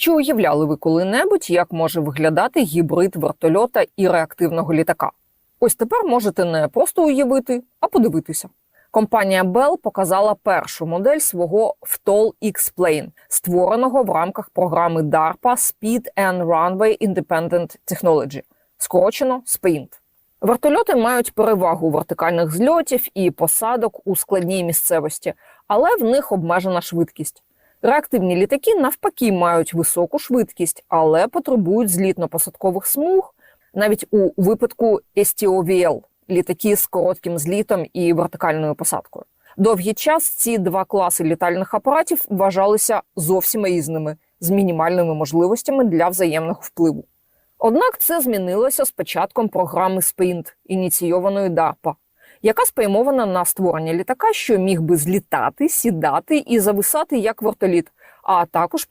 Чи уявляли ви коли-небудь, як може виглядати гібрид вертольота і реактивного літака? Ось тепер можете не просто уявити, а подивитися. Компанія Bell показала першу модель свого VTOL X-Plane, створеного в рамках програми DARPA Speed and Runway Independent Technology, скорочено SPINT. Вертольоти мають перевагу вертикальних зльотів і посадок у складній місцевості, але в них обмежена швидкість. Реактивні літаки навпаки мають високу швидкість, але потребують злітно-посадкових смуг, навіть у випадку STOVL – літаки з коротким злітом і вертикальною посадкою. Довгий час ці два класи літальних апаратів вважалися зовсім різними, з мінімальними можливостями для взаємного впливу. Однак це змінилося з початком програми SPINT, ініційованої DARPA, яка спрямована на створення літака, що міг би злітати, сідати і зависати як вертоліт, а також